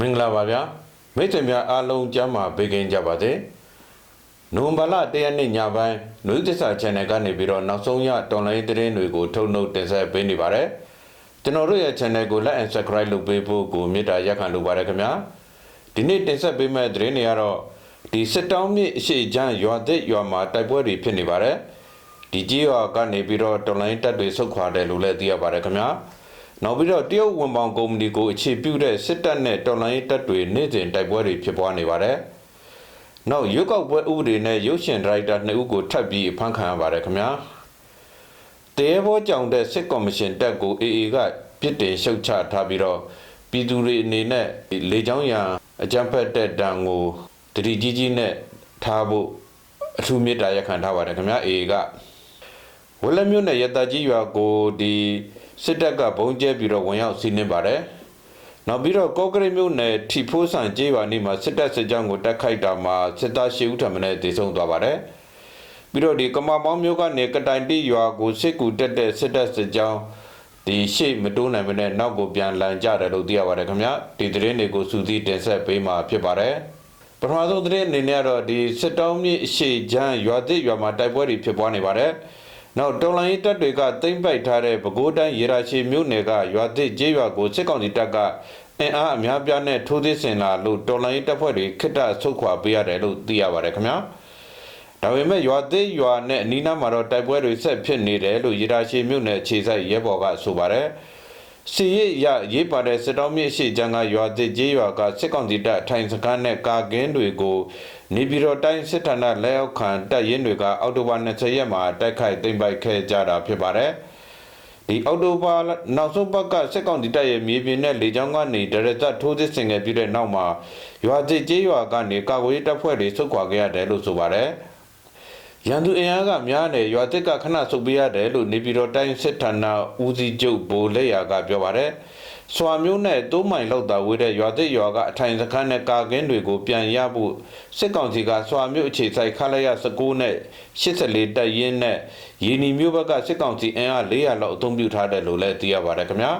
မင်္ဂလာပါဗျာမိတ်ဆွေများအားလုံးကျမ်းမာပေးကင်းကြပါစေနိုဝင်ဘာလ၁ရက်နေ့ညပိုင်းနွေသစ္စာ channel ကနေပြီးတော့နောက်ဆုံးရတော်လိုင်းသတင်းတွေကိုထုတ်နှုတ်တင်ဆက်ပေးနေပါတယ်ကျွန်တော်တို့ရဲ့ channel ကို like and subscribe လုပ်ပေးဖို့ကိုမေတ္တာရက်ခံလိုပါတယ်ခင်ဗျာဒီနေ့တင်ဆက်ပေးမယ့်သတင်းတွေကတော့ဒီစစ်တောင်းမြစ်အရှိချမ်းရွာသစ်ရွာမှာတိုက်ပွဲတွေဖြစ်နေပါတယ်ဒီကြီးရွာကနေပြီးတော့တော်လိုင်းတပ်တွေဆုတ်ခွာတယ်လို့လည်းသိရပါတယ်ခင်ဗျာ နောက်ပြီးတော့တရုတ်ဝန်ပေါင်ကုမ္ပဏီကိုအခြေပြုတဲ့စစ်တပ်နဲ့တော်လိုင်းတပ်တွေနေ့စဉ်တိုက်ပွဲတွေဖြစ်ပွားနေပါတယ်။နောက်ရွက်ောက်ပွဲဥပဒေနဲ့ရုပ်ရှင်ဒါရိုက်တာနှစ်ဦးကိုထပ်ပြီးဖမ်းခံရပါတယ်ခင်ဗျာ။တဲဘောကြောင့်တဲ့စစ်ကော်မရှင်တပ်ကို AA ကပြစ်တင်ရှုတ်ချထားပြီးတော့ပြည်သူတွေအနေနဲ့လေကြောင်းရန်အကြမ်းဖက်တဲ့တံကိုတတိကြီးကြီးနဲ့ထားဖို့အထူးမေတ္တာရက်ခံထားပါတယ်ခင်ဗျာ AA ကဝက်လက်မြို့နယ်ရတကြီးရွာကိုဒီ စစ်တပ်ကဘုံကျဲပြီးတော့ဝင်ရောက်စီးနှင်းပါတယ်။နောက်ပြီးတော့ကော့ကရိတ်မြို့နယ်ထီဖိုးဆန်ကျေးရွာနေမှာစစ်တပ်စစ်ကြောင်းကိုတက်ခိုက်တာမှာစစ်သားရှေ့ဦးထံမနဲ့တည်ဆုံသွားပါတယ်။ပြီးတော့ဒီကမာပေါင်းမြို့ကနေကတိုင်တိရွာကိုစစ်ကူတက်တဲ့စစ်တပ်စစ်ကြောင်းဒီရှေ့မတိုးနိုင်မနဲ့နောက်ကိုပြန်လန်ကြတယ်လို့သိရပါတယ်ခင်ဗျာ။ဒီသတင်းတွေကိုစူးစီးတင်ဆက်ပေးမှာဖြစ်ပါတယ်။ပထမဆုံးသတင်းအနေနဲ့ကတော့ဒီစစ်တောင်းမြစ်အရှိချမ်းရွာသစ်ရွာမှာတိုက်ပွဲတွေဖြစ်ပွားနေပါတယ်။ နောက်တော်လိုင်းတပ်တွေကတိမ့်ပိုက်ထားတဲ့ပဲခူးတိုင်းရေရာချီမြို့နယ်ကရွာသစ်ကျေးရွာကိုစစ်ကောင်စီတပ်ကအင်အားအများပြားနဲ့ထိုးသစ်ဆင်လာလို့တော်လိုင်းတပ်ဖွဲ့တွေခိတ္တဆုတ်ခွာပေးရတယ်လို့သိရပါတယ်ခင်ဗျာ။ဒါပေမဲ့ရွာသစ်ရွာနဲ့အနီးနားမှာတော့တိုက်ပွဲတွေဆက်ဖြစ်နေတယ်လို့ရေရာချီမြို့နယ်ခြေဆိုင်ရဲဘော်ကဆိုပါတယ်။ စီရရရေးပါတဲ့စစ်တောင်းမြစ်ရှိချမ်းကရွာသစ်ကျေးရွာကစစ်ကောင်စီတပ်အထိုင်စခန်းနဲ့ကာကင်းတွေကိုနေပြည်တော်တိုင်းစစ်ဌာနလက်အောက်ခံတပ်ရင်းတွေကအောက်တိုဘာ20ရက်မှာတိုက်ခိုက်သိမ်းပိုက်ခဲ့ကြတာဖြစ်ပါတယ်။ဒီအောက်တိုဘာနောက်ဆုံးပတ်ကစစ်ကောင်စီတပ်ရဲ့မြေပြင်နဲ့လေကြောင်းကနေဒရက်သက်ထိုးစစ်ဆင်ခဲ့ပြီးတဲ့နောက်မှာရွာသစ်ကျေးရွာကနေကာကွယ်ရေးတပ်ဖွဲ့တွေဆုတ်ခွာခဲ့ရတယ်လို့ဆိုပါတယ်။ ရန်သူအင်အားကများတယ်ရွာသစ်ကခဏဆုတ်ပေးရတယ်လို့နေပြည်တော်တိုင်းစစ်ဌာနဦးစီးချုပ်ဗိုလ်လက်ရာကပြောပါတယ်။စွာမျိုးနဲ့တိုးမိုင်လောက်တာဝေးတဲ့ရွာသစ်ရွာကအထိုင်စခန်းနဲ့ကာကင်းတွေကိုပြန်ရဖို့စစ်ကောင်စီကစွာမျိုးအခြေစိုက်ခလာရ19နဲ့84တပ်ရင်းနဲ့ရင်းနီမျိုးဘက်ကစစ်ကောင်စီအင်အား400လောက်အသုံးပြုထားတယ်လို့လည်းသိရပါတယ်ခင်ဗျာ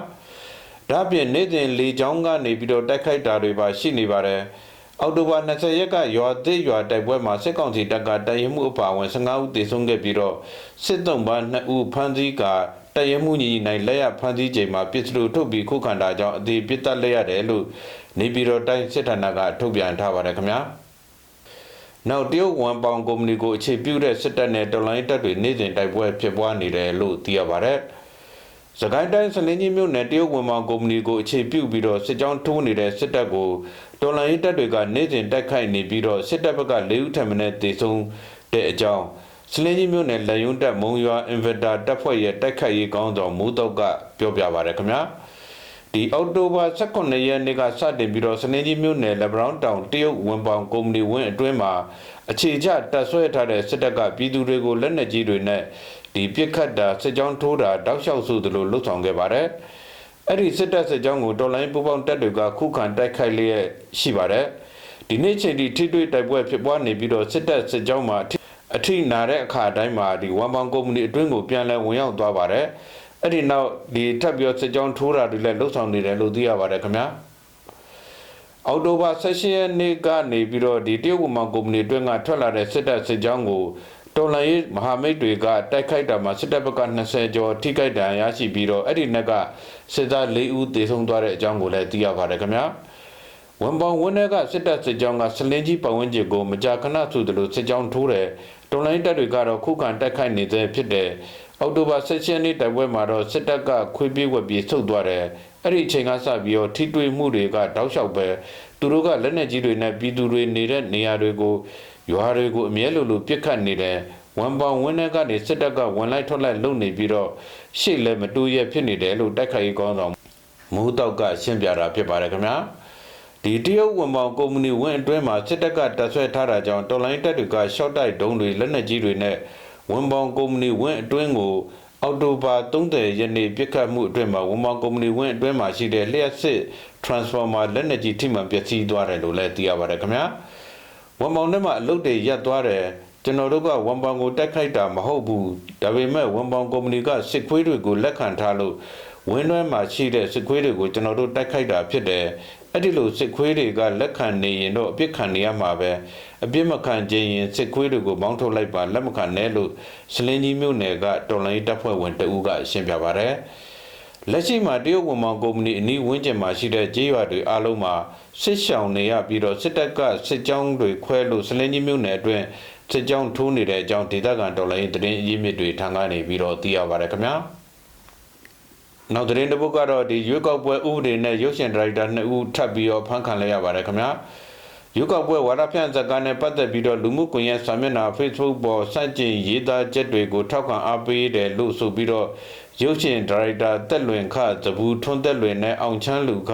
။ဒါ့အပြင်နေ့စဉ်လေကြောင်းကနေပြီးတော့တိုက်ခိုက်တာတွေပါရှိနေပါတယ်။ အောက်တိုဘာ20ရက်ကရွာသစ်ရွာတိုက်ပွဲမှာစစ်ကောင်စီတပ်ကတရင်မှုအပါအဝင်15ဦးသေဆုံးခဲ့ပြီးတော့စစ်တုံးပါ2ဦးဖမ်းဆီးကတရင်မှုညီနိုင်လက်ရဖမ်းဆီးချိန်မှာပစ္စတိုထုတ်ပြီးခုခံတာကြောင့်အသေးပစ်တက်လက်ရတယ်လို့နေပြည်တော်တိုင်းစစ်ဌာနကထုတ်ပြန်ထားပါတယ်ခင်ဗျာနောက်တရုတ်ဝန်ပေါင်ကုမ္ပဏီကိုအခြေပြုတဲ့စစ်တပ်နဲ့တော်လိုင်းတပ်တွေနေ့စဉ်တိုက်ပွဲဖြစ်ပွားနေတယ်လို့သိရပါတယ် စကိုင်းတိုင်းစလင်းကြီးမြို့နယ်တရုတ်ဝန်ပေါင်ကုမ္ပဏီကိုအခြေပြုပြီးတော့စစ်ကြောင်းထိုးနေတဲ့စစ်တပ်ကိုတော်လိုင်းတပ်တွေကနေ့စဉ်တိုက်ခိုက်နေပြီးတော့စစ်တပ်ဘက်က၄ဦးထပ်မံတေဆုံးတဲ့အကြောင်းစလင်းကြီးမြို့နယ်လက်ယုံတပ်မုံရွာအင်ဗာတာတပ်ဖွဲ့ရဲ့တိုက်ခိုက်ရေးကောင်းဆောင်မူတော့ကပြောပြပါရခင်ဗျာဒီအောက်တိုဘာ18ရက်နေ့ကစတင်ပြီးတော့စနေကြီးမြို့နယ်လက်ဘရောင်းတောင်တရုတ်ဝန်ပေါင်ကုမ္ပဏီဝင်းအတွင်းမှာအခြေချတပ်ဆွဲထားတဲ့စစ်တပ်ကပြည်သူတွေကိုလက်နက်ကြီးတွေနဲ့ ဒီပြစ်ခတ်တာစစ်ကြောင်းထိုးတာတောက်လျှောက်ဆိုသလိုလှုပ်ဆောင်ခဲ့ပါတယ်။အဲ့ဒီစစ်တပ်စစ်ကြောင်းကိုတော်လိုင်းပူပေါင်းတပ်တွေကခုခံတိုက်ခိုက်လျက်ရှိပါတယ်ဒီနေ့ချိန်ထိထိတွေ့တိုက်ပွဲဖြစ်ပွားနေပြီးတော့စစ်တပ်စစ်ကြောင်းမှာအထိနာတဲ့အခါတိုင်းမှာဒီဝန်ပေါင်းကုမ္ပဏီအတွင်းကိုပြန်လဲဝင်ရောက်သွားပါတယ်အဲ့ဒီနောက်ဒီထပ်ပြီးစစ်ကြောင်းထိုးတာတွေလည်းလှုပ်ဆောင်နေတယ်လို့သိရပါတယ်ခင်ဗျာအော်တိုဘာ16ရက်နေ့ကနေပြီးတော့ဒီတရုတ်ဝန်ပေါင်းကုမ္ပဏီအတွင်းကထွက်လာတဲ့စစ်တပ်စစ်ကြောင်းကို တော်လှန်ရေးမဟာမိတ်တွေကတိုက်ခိုက်တာမှာစစ်တပ်ဘက်က20ကျော်ထိခိုက်ဒဏ်ရာရရှိပြီးတော့အဲ့ဒီနှစ်ကစစ်သား၄ဦးသေဆုံးသွားတဲ့အကြောင်းကိုလည်းသိရပါတယ်ခင်ဗျာဝန်ပေါင်ဝင်းထဲကစစ်တပ်စစ်ကြောင်းကစလင်းကြီးပတ်ဝန်းကျင်ကိုမကြာခဏဆိုသလိုစစ်ကြောင်းထိုးတယ်တော်လိုင်းတပ်တွေကတော့ခုခံတိုက်ခိုက်နေတဲ့ဖြစ်တဲ့အောက်တိုဘာ16ရက်နေ့တိုက်ပွဲမှာတော့စစ်တပ်ကခွေးပြေးဝက်ပြေးဆုတ်သွားတယ်အဲ့ဒီအချိန်ကစပြီးတော့ထိတွေ့မှုတွေကတောက်လျှောက်ပဲသူတို့ကလက်နက်ကြီးတွေနဲ့ပြည်သူတွေနေတဲ့နေရာတွေကို ရွာတွေကိုအမြဲလိုလိုပြစ်ခတ်နေတယ်ဝန်ပေါင်ဝင်းထဲကနေစစ်တပ်ကဝန်လိုက်ထွက်လိုက်လုပ်နေပြီးတော့ရှေ့လည်းမတူရဖြစ်နေတယ်လို့တိုက်ခိုက်ရေးကောင်းဆောင်မူတောက်ကရှင်းပြတာဖြစ်ပါတယ်ခင်ဗျာဒီတရုတ်ဝန်ပေါင်ကုမ္ပဏီဝင်းအတွင်းမှာစစ်တပ်ကတပ်ဆွဲထားတာကြောင့်တော်လိုင်းတပ်တွေကရှော့တိုက်ဒုံးတွေလက်နက်ကြီးတွေနဲ့ဝန်ပေါင်ကုမ္ပဏီဝင်းအတွင်းကိုအော်တိုဘာ30ရက်နေ့ပြစ်ခတ်မှုအတွင်းမှာဝန်ပေါင်ကုမ္ပဏီဝင်းအတွင်းမှာရှိတဲ့လျှက်စစ် transformer လက်နက်ကြီးထိမှန်ပျက်စီးသွားတယ်လို့လည်းသိရပါတယ်ခင်ဗျာ ဝန်ပေါင်ထဲမှာအလုတ်တွေရပ်သွားတယ်ကျွန်တော်တို့ကဝန်ပောင်ကိုတက်ခိုက်တာမဟုတ်ဘူးဒါပေမဲ့ဝန်ပောင်ကုမ္ပဏီကစစ်ခွေးတွေကိုလက်ခံထားလို့ဝင်းတွဲမှာရှိတဲ့စစ်ခွေးတွေကိုကျွန်တော်တို့တက်ခိုက်တာဖြစ်တယ်အဲ့ဒီလိုစစ်ခွေးတွေကလက်ခံနေရင်တော့အပြစ်ခံနေရမှာပဲအပြစ်မခံခြင်းရင်စစ်ခွေးတွေကိုမောင်းထုတ်လိုက်ပါလက်မခံနဲ့လို့စလင်းကြီးမြို့နယ်ကတော်လိုင်းတပ်ဖွဲ့ဝင်တအူးကရှင်းပြပါတယ် လက်ရှိမှာတရုတ်ဝန်မောင်ကုမ္ပဏီအနီးဝန်းကျင်မှာရှိတဲ့ကြေးရွာတွေအားလုံးမှာစစ်ရှောင်နေရပြီးတော့စစ်တပ်ကစစ်ကြောင်းတွေခွဲလို့စလင်းကြီးမြို့နယ်အတွင်းစစ်ကြောင်းထိုးနေတဲ့အကြောင်းဒေသခံတော်လိုင်းတရင်အရေးမြစ်တွေထံကနေပြီးတော့သိရပါတယ်ခင်ဗျာနောက်သတင်းတစ်ပုဒ်ကတော့ဒီရွေးကောက်ပွဲဥပဒေနဲ့ရုပ်ရှင်ဒါရိုက်တာနှစ်ဦးထပ်ပြီးတော့ဖမ်းခံလိုက်ရပါတယ်ခင်ဗျာ ရွေးကောက်ပွဲဝါဒဖြန့်ဇာတ်ကားနဲ့ပတ်သက်ပြီးတော့လူမှုကွန်ရက်စာမျက်နှာ Facebook ပေါ်စန့်ကျင်ရေးသားချက်တွေကိုထောက်ခံအားပေးတယ်လို့ဆိုပြီးတော့ရုပ်ရှင်ဒါရိုက်တာတက်လွင်ခသဘူးထွန်းတက်လွင်နဲ့အောင်ချမ်းလူခ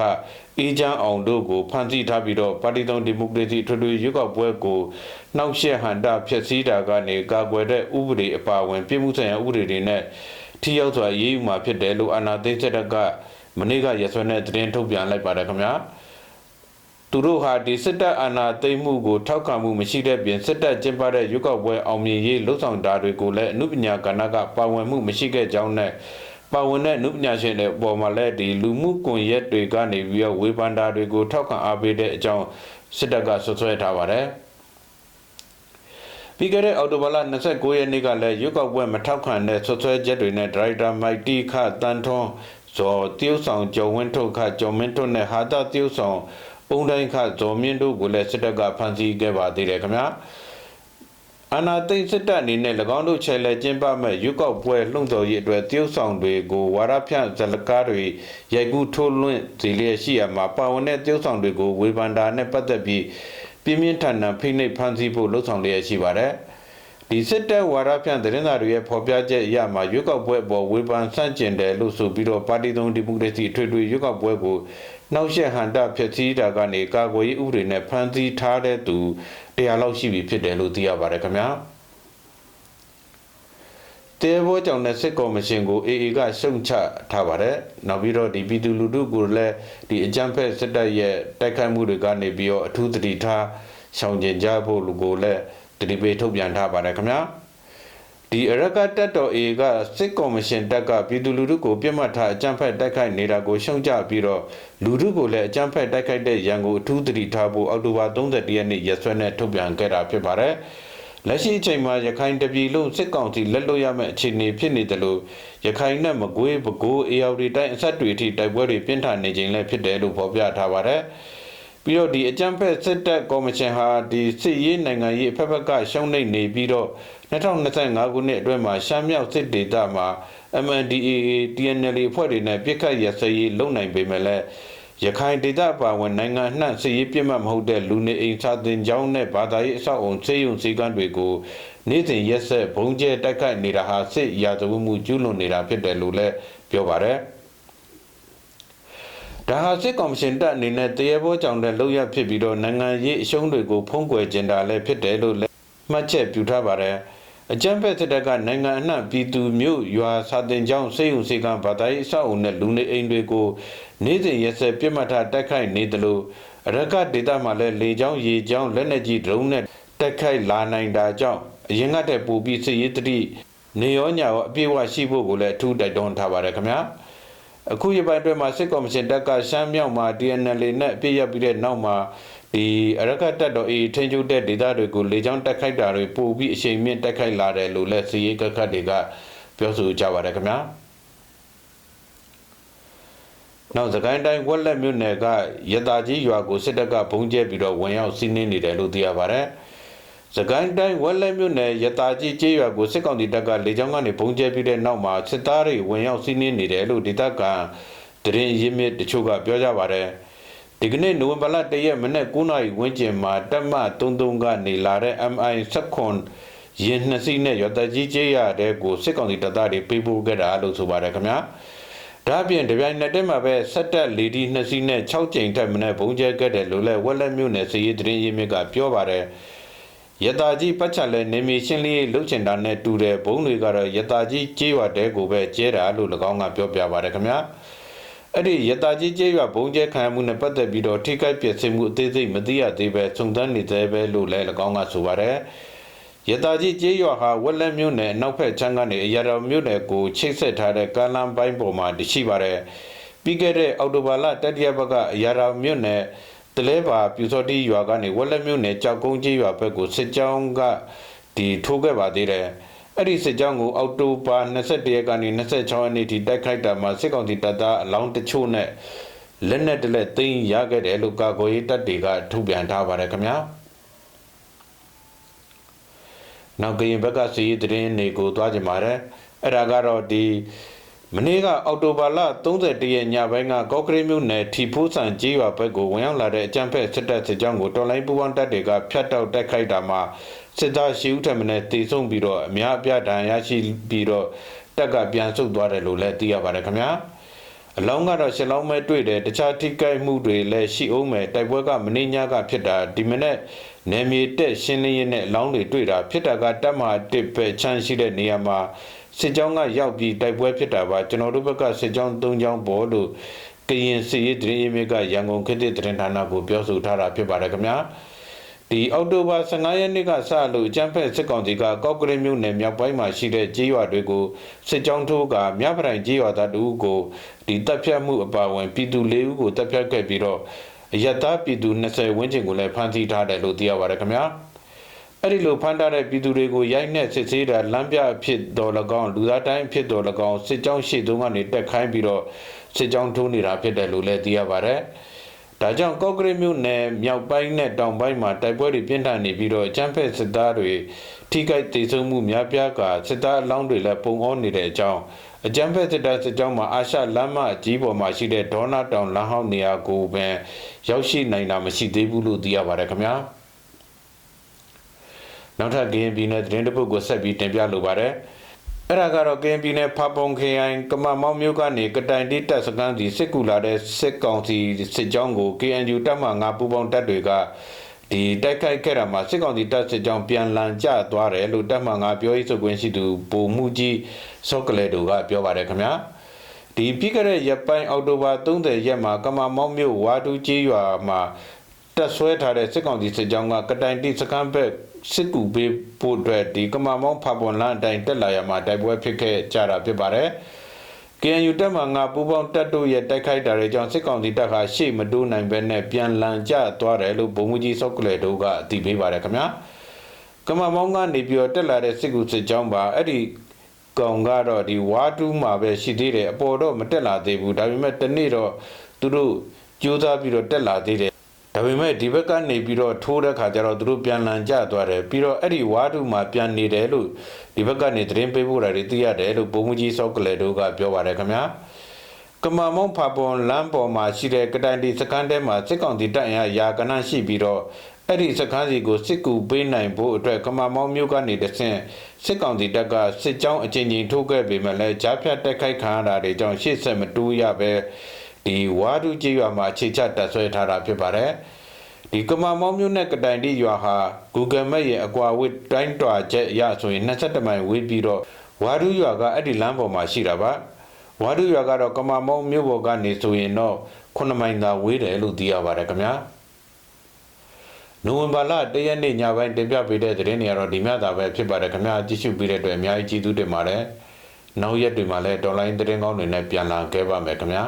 အေးချမ်းအောင်တို့ကိုဖမ်းဆီးထားပြီးတော့ပါတီသုံးဒီမိုကရေစီထွေထွေရွေးကောက်ပွဲကိုနှောက်ယှက်ဟန်တာဖျက်ဆီးတာကနေကာကွယ်တဲ့ဥပဒေအပါအဝင်ပြည်မှုဆိုင်ရာဥပဒေတွေနဲ့ထိရောက်စွာရေးယူမှာဖြစ်တယ်လို့အာဏာသိမ်းစစ်တပ်ကမနေ့ကရဆွဲနဲ့သတင်းထုတ်ပြန်လိုက်ပါတယ်ခင်ဗျာ သူတို့ဟာဒီစစ်တပ်အာဏာသိမ်းမှုကိုထောက်ခံမှုမရှိတဲ့ပြင်စစ်တပ်ကျင်းပတဲ့ရွေးကောက်ပွဲအောင်မြင်ရေးလှုပ်ဆောင်တာတွေကိုလည်းအမှုပညာကဏ္ဍကပါဝင်မှုမရှိခဲ့ကြောင်းနဲ့ပါဝင်တဲ့အမှုပညာရှင်တွေအပေါ်မှာလည်းဒီလူမှုကွန်ရက်တွေကနေပြီးတော့ဝေဖန်တာတွေကိုထောက်ခံအားပေးတဲ့အကြောင်းစစ်တပ်ကဆွဆွဲထားပါတယ်ပြီးခဲ့တဲ့အော်တိုဘာလ29ရက်နေ့ကလည်းရွေးကောက်ပွဲမထောက်ခံတဲ့ဆွဆွဲချက်တွေနဲ့ဒါရိုက်တာမိုက်တီခတန်ထွန်းဇော်တရုတ်ဆောင်ကျော်ဝင်းထုတ်ခကျော်မင်းထွန်းနဲ့ဟာတာတရုတ်ဆောင် ပုံတိုင်းခဇော်မြင့်တို့ကိုလည်းစစ်တပ်ကဖမ်းဆီးခဲ့ပါသေးတယ်ခင်ဗျာအနာသိစစ်တပ်အနေနဲ့၎င်းတို့ချဲလဲကျင်းပမဲ့ရွက်ောက်ပွဲလှုံ့ဆော်ရေးအတွက်တရုတ်ဆောင်တွေကိုဝါရဖြန့်ဇလကားတွေရိုက်ကူးထိုးလွှင့်စီလျက်ရှိရမှာပါဝင်တဲ့တရုတ်ဆောင်တွေကိုဝေဖန်တာနဲ့ပတ်သက်ပြီးပြင်းပြင်းထန်ထန်ဖိနှိပ်ဖမ်းဆီးဖို့လှုံ့ဆော်လျက်ရှိပါတယ်ဒီစစ်တပ်ဝါရဖြန့်သတင်းစာတွေရဲ့ဖော်ပြချက်အရမှာရွေးကောက်ပွဲအပေါ်ဝေဖန်ဆန့်ကျင်တယ်လို့ဆိုပြီးတော့ပါတီသုံးဒီမိုကရေစီထွေထွေရွေးကောက်ပွဲကို နှောက်ယှက်ဟန်တာဖြစ်စည်းတာကနေကာကွယ်ရေးဥပဒေနဲ့ဖမ်းဆီးထားတဲ့သူတရားလောက်ရှိပြီဖြစ်တယ်လို့သိရပါတယ်ခင်ဗျာတဲဘောကြောင့်နဲ့စစ်ကော်မရှင်ကို AA ကရှုံချထားပါတယ်နောက်ပြီးတော့ဒီပြည်သူလူထုကိုလည်းဒီအကြမ်းဖက်စစ်တပ်ရဲ့တိုက်ခိုက်မှုတွေကနေပြီးတော့အထူးသတိထားရှောင်ကျဉ်ကြဖို့လူကိုလည်းတတိပေးထုတ်ပြန်ထားပါတယ်ခင်ဗျာ ဒီအရကတက်တော် A ကစစ်ကော်မရှင်တက်ကပြည်သူလူထုကိုပြစ်မှတ်ထားအကြမ်းဖက်တိုက်ခိုက်နေတာကိုရှုံချပြီးတော့လူထုကိုလည်းအကြမ်းဖက်တိုက်ခိုက်တဲ့ရန်ကိုအထူးသတိထားဖို့အောက်တိုဘာ31ရက်နေ့ရက်စွဲနဲ့ထုတ်ပြန်ခဲ့တာဖြစ်ပါတယ်။လက်ရှိအချိန်မှာရခိုင်တပြည်လုံးစစ်ကောင်စီလက်လွတ်ရမယ့်အခြေအနေဖြစ်နေတယ်လို့ရခိုင်နဲ့မကွေးပဲခူးအေရီတိုင်းအဆက်တွေအထိတိုက်ပွဲတွေပြင်းထန်နေခြင်းလည်းဖြစ်တယ်လို့ဖော်ပြထားပါတယ်။ ပြီးတော့ဒီအကြံဖက်စစ်တပ်ကော်မရှင်ဟာဒီစစ်ရေးနိုင်ငံရေးအဖက်ဖက်ကရှုံးနိမ့်နေပြီးတော့2025ခုနှစ်အတွင်းမှာရှမ်းမြောက်စစ်ဒေသမှာ MNDAA TNL အဖွဲ့တွေနဲ့ပြစ်ခတ်ရစရေးလုံနိုင်ပေမဲ့လည်းရခိုင်ဒေသပါဝင်နိုင်ငံနှံ့စစ်ရေးပြစ်မှတ်မဟုတ်တဲ့လူနေအိမ်စာသင်ကျောင်းနဲ့ဘာသာရေးအဆောက်အုံဆေးရုံစည်းကမ်းတွေကိုနေ့စဉ်ရက်ဆက်ဘုံကျဲတိုက်ခိုက်နေတာဟာစစ်ရာဇဝတ်မှုကျူးလွန်နေတာဖြစ်တယ်လို့လည်းပြောပါတယ်။ ဒါဟာစစ်ကော်မရှင်တပ်အနေနဲ့တရေဘောကြောင့်တဲ့လောက်ရဖြစ်ပြီးတော့နိုင်ငံရေးအရှုံးတွေကိုဖုံးကွယ်ကျင်တာလည်းဖြစ်တယ်လို့လည်းမှတ်ချက်ပြုထားပါတယ်အကြံဖက်စစ်တပ်ကနိုင်ငံအနှံ့ပြည်သူမျိုးရွာစာတင်ကျောင်းစေယုံစေကံဗတာရေးအဆောက်အုံနဲ့လူနေအိမ်တွေကိုနေ့စဉ်ရက်ဆက်ပြစ်မှတ်ထားတိုက်ခိုက်နေတယ်လို့အရကဒေတာမှာလည်းလေကျောင်းရေကျောင်းလက်နက်ကြီးဒရုန်းနဲ့တိုက်ခိုက်လာနိုင်တာကြောင့်အရင်ကတည်းကပူပြီးစစ်ရေးတတိနေရောညာရောအပြည့်အဝရှိဖို့ကိုလည်းအထူးတိုက်တွန်းထားပါတယ်ခင်ဗျာ။ အခုရပိုင်းအတွင်းမှာစစ်ကော်မရှင်တပ်ကရှမ်းမြောက်မှာ DNL နဲ့အပြည့်ရပြီးတဲ့နောက်မှာဒီအရကတပ်တော်အေးထင်းကျုပ်တဲ့ဒေသတွေကိုလေကြောင်းတက်ခိုက်တာတွေပို့ပြီးအချိန်မြင့်တက်ခိုက်လာတယ်လို့လည်းစီရေးကခတ်တွေကပြောဆိုကြပါတယ်ခင်ဗျာနောက်သကိုင်းတိုင်းဝက်လက်မြို့နယ်ကရတာကြီးရွာကိုစစ်တပ်ကဘုံကျဲပြီးတော့ဝင်ရောက်စီးနင်းနေတယ်လို့သိရပါတယ်။ စကိုင်းတိုင်းဝက်လက်မြို့နယ်ရတာကြီးကျေးရွာကိုစစ်ကောင်စီတပ်ကလေကြောင်းကနေပုံကျဲပြီးတဲ့နောက်မှာစစ်သားတွေဝင်ရောက်စီးနင်းနေတယ်လို့ဒေသခံတရင်ရင်းမြစ်တချို့ကပြောကြပါတယ်ဒီကနေ့နိုဝင်ဘာလ၁ရက်မနေ့9နာရီဝန်းကျင်မှာတက်မ33ကနေလာတဲ့ MI 16ရင်နှစ်စီးနဲ့ရတကြီးကျေးရတဲ့ကိုစစ်ကောင်စီတပ်သားတွေပေးပို့ခဲ့တာလို့ဆိုပါတယ်ခင်ဗျာဒါအပြင်တပြိုင်နက်တည်းမှာပဲဆက်တက်လေဒီနှစ်စီးနဲ့6ကြိမ်ထက်မနည်းဘုံကျဲခဲ့တယ်လို့လည်းဝက်လက်မြို့နယ်စီရေးတရင်ရင်းမြစ်ကပြောပါတယ် ရတာကြီးပတ်ချလဲနေမီရှင်းလေးလှုပ်ချင်တာနဲ့တူတယ်ဘုံတွေကတော့ရတာကြီးကြေးရွာတဲကိုပဲကျဲတာလို့၎င်းကပြောပြပါတယ်ခင်ဗျာအဲ့ဒီရတာကြီးကြေးရွာဘုံကျဲခံမှုနဲ့ပတ်သက်ပြီးတော့ထိခိုက်ပျက်စီးမှုအသေးစိတ်မသိရသေးပဲစုံစမ်းနေသေးပဲလို့လည်း၎င်းကဆိုပါတယ်ရတာကြီးကျေးရွာဟာဝက်လက်မြို့နယ်နောက်ဖက်ချမ်းကနေအရာတော်မြို့နယ်ကိုချိတ်ဆက်ထားတဲ့ကားလမ်းပိုင်းပေါ်မှာတရှိပါတယ်ပပြီးခဲ့တဲ့အောက်တိုဘာလတတိယပတ်ကအရာရာမြို့နယ် တလဲပါပြူစောတိရွာကနေဝက်လက်မြို့နယ်ကြောက်ကုန်းကြီးရွာဘက်ကိုစစ်ကြောင်းကဒီထိုးခဲ့ပါသေးတယ်အဲ့ဒီစစ်ကြောင်းကိုအောက်တိုဘာ21ရက်ကနေ26ရက်နေ့ထိတိုက်ခိုက်တာမှာစစ်ကောင်စီတပ်သားအလောင်းတချို့နဲ့လက်နက်တလက်သိမ်းရခဲ့တယ်လို့ကာကွယ်ရေးတပ်တွေကထုတ်ပြန်ထားပါတယ်ခင်ဗျာနောက်ကရင်ဘက်ကစီးရီးသတင်းတွေကိုသွားကြပါရယ်အဲ့ဒါကတော့ဒီ မနေ့ကအောက်တိုဘာလ31ရက်ညပိုင်းကကော့ကရိတ်မြို့နယ်ထီဖိုးဆန်ကျေးရွာဘက်ကိုဝင်ရောက်လာတဲ့အကြမ်းဖက်စစ်တပ်စစ်ကြောင်းကိုတော်လိုင်းပူပေါင်းတပ်တွေကဖျက်တောက်တိုက်ခိုက်တာမှာစစ်သားရှိဦးထက်မင်းတေဆုံးပြီးတော့အများအပြားဒဏ်ရာရရှိပြီးတော့တပ်ကပြန်ဆုတ်သွားတယ်လို့လည်းသိရပါတယ်ခင်ဗျာအလောင်းကတော့ရှစ်လောင်းပဲတွေ့တယ်တခြားထိခိုက်မှုတွေလည်းရှိအောင်မယ်တိုက်ပွဲကမင်းညကဖြစ်တာဒီမနေ့နယ်မြေတက်ရှင်းလင်းရေးနဲ့အလောင်းတွေတွေ့တာဖြစ်တာကတပ်မတစ်ပဲချမ်းရှိတဲ့နေရာမှာ စစ်ကြောင်းကရောက်ပြီးတိုက်ပွဲဖြစ်တာပါကျွန်တော်တို့ဘက်ကစစ်ကြောင်း၃ကြောင်းပေါ်လို့ကရင်စီရေးသတင်းရေးမြစ်ကရန်ကုန်ခေတ်သစ်သတင်းဌာနကိုပြောဆိုထားတာဖြစ်ပါတယ်ခင်ဗျာဒီအောက်တိုဘာ15ရက်နေ့ကစလို့အကြမ်းဖက်စစ်ကောင်စီကကောက်ကလေးမြို့နယ်မြောက်ပိုင်းမှာရှိတဲ့ကြေးရွာတွေကိုစစ်ကြောင်းထိုးကမြပရိုင်ကြေးရွာသားတို့ကိုဒီတပ်ဖြတ်မှုအပါအဝင်ပြည်သူ၄ဦးကိုတပ်ဖြတ်ခဲ့ပြီးတော့အယက်သားပြည်သူ20ဝန်းကျင်ကိုလည်းဖမ်းဆီးထားတယ်လို့သိရပါတယ်ခင်ဗျာ အဲ့ဒီလိုဖမ်းထားတဲ့ပြည်သူတွေကိုရိုက်နှက်စစ်ဆေးတာလမ်းပြဖြစ်တော်၎င်းလူသားတိုင်းဖြစ်တော်၎င်းစစ်ကြောင်းရှေ့တုန်းကနေတက်ခိုင်းပြီးတော့စစ်ကြောင်းထိုးနေတာဖြစ်တယ်လို့လည်းသိရပါတယ်ဒါကြောင့်ကော့ကရိတ်မြို့နယ်မြောက်ပိုင်းနဲ့တောင်ပိုင်းမှာတိုက်ပွဲတွေပြင်းထန်နေပြီးတော့အကြမ်းဖက်စစ်သားတွေထိခိုက်ဒေဆုံးမှုများပြားကစစ်သားအလောင်းတွေလည်းပုံအောနေတဲ့အကြောင်းအကြမ်းဖက်စစ်တပ်စစ်ကြောင်းမှာအာရှလမ်းမအကြီးပေါ်မှာရှိတဲ့ဒေါနာတောင်လမ်းဟောင်းနေရာကိုပဲရောက်ရှိနိုင်တာမရှိသေးဘူးလို့သိရပါတယ်ခင်ဗျာ နောက်ထပ် GMP နဲ့သတင်းတစ်ပုဒ်ကိုဆက်ပြီးတင်ပြလိုပါတယ်အဲ့ဒါကတော့ KMP နဲ့ဖပုံခရိုင်ကမမောင်မြို့ကနေကတိုင်တိတပ်စခန်းစီစစ်ကူလာတဲ့စစ်ကောင်စီစစ်ကြောင်းကို KNU တပ်မှငါပူပေါင်းတပ်တွေကဒီတိုက်ခိုက်ခဲ့တာမှာစစ်ကောင်စီတပ်စစ်ကြောင်းပြန်လန်ကျသွားတယ်လို့တပ်မှငါပြောရေးဆိုခွင့်ရှိသူပုံမှုကြီးစောကလေးတို့ကပြောပါတယ်ခင်ဗျာဒီပြီးခဲ့တဲ့ရက်ပိုင်းအောက်တိုဘာ30ရက်မှာကမမောင်မြို့ဝါတူကြီးရွာမှာတက်ဆွဲထားတဲ့စစ်ကောင်စီစစ်ကြောင်းကကတိုင်တိစခန်းဘက် စစ်ကူပေးဖို့အတွက်ဒီကမာမောင်းဖာပွန်လန်အတိုင်းတက်လာရမှာတိုက်ပွဲဖြစ်ခဲ့ကြတာဖြစ်ပါတယ်။ KNU တပ်မှငါပူပေါင်းတပ်တို့ရဲ့တိုက်ခိုက်တာတွေကြောင့်စစ်ကောင်စီတပ်ဟာရှေ့မတိုးနိုင်ဘဲနဲ့ပြန်လန်ကျသွားတယ်လို့ဗိုလ်မှူးကြီးစောက်ကလေတို့ကအတည်ပြုပါတယ်ခင်ဗျာ။ကမာမောင်းကနေပြီးတော့တက်လာတဲ့စစ်ကူစစ်ကြောင်းပါအဲ့ဒီကောင်ကတော့ဒီဝါတူးမှာပဲရှိသေးတယ်အပေါ်တော့မတက်လာသေးဘူးဒါပေမဲ့တနေ့တော့သူတို့ကြိုးစားပြီးတော့တက်လာသေးတယ် ဒါပေမဲ့ဒီဘက်ကနေပြီးတော့ထိုးတဲ့ခါကျတော့သူတို့ပြန်လန်ကျသွားတယ်ပြီးတော့အဲ့ဒီဝါတုမှာပြန်နေတယ်လို့ဒီဘက်ကနေသတင်းပေးဖို့တာတွေသိရတယ်လို့ပုံမကြီးစောက်ကလေးတို့ကပြောပါတယ်ခင်ဗျာကမာမောင်ဖာပွန်လမ်းပေါ်မှာရှိတဲ့ကတိုင်တီစကန်တဲမှာစစ်ကောင်စီတပ်အင်အားရာကနရှိပြီးတော့အဲ့ဒီစခန်းစီကိုစစ်ကူပေးနိုင်ဖို့အတွက်ကမာမောင်မြို့ကနေတဆင့်စစ်ကောင်စီတပ်ကစစ်ကြောင်းအချင်းချင်းထိုးခဲ့ပေမဲ့လည်းကြားဖြတ်တက်ခိုက်ခံရတာတွေကြောင့်ရှေ့ဆက်မတိုးရပဲ ဒီဝါဒူကြီးရွာမှာအခြေချတက်ဆွဲထားတာဖြစ်ပါတယ်ဒီကမာမောင်းမြို့နဲ့ကတိုင်တိရွာဟာ Google Map ရဲ့အကွာဝေးတိုင်းတွာချက်ရဆိုရင်27မိုင်ဝေးပြီးတော့ဝါဒူရွာကအဲ့ဒီလမ်းပေါ်မှာရှိတာပါဝါဒူရွာကတော့ကမာမောင်းမြို့ပေါ်ကနေဆိုရင်တော့9မိုင်သာဝေးတယ်လို့သိရပါတယ်ခင်ဗျာနိုဝင်ဘာလ၁ရက်နေ့ညပိုင်းတင်ပြပေးတဲ့သတင်းတွေကတော့ဒီမြတာပဲဖြစ်ပါတယ်ခင်ဗျာကြည့်ရှုပေးတဲ့အတွက်အများကြီးကျေးဇူးတင်ပါတယ်နောက်ရက်တွေမှာလည်း online သတင်းကောင်းတွေနဲ့ပြန်လာခဲ့ပါမယ်ခင်ဗျာ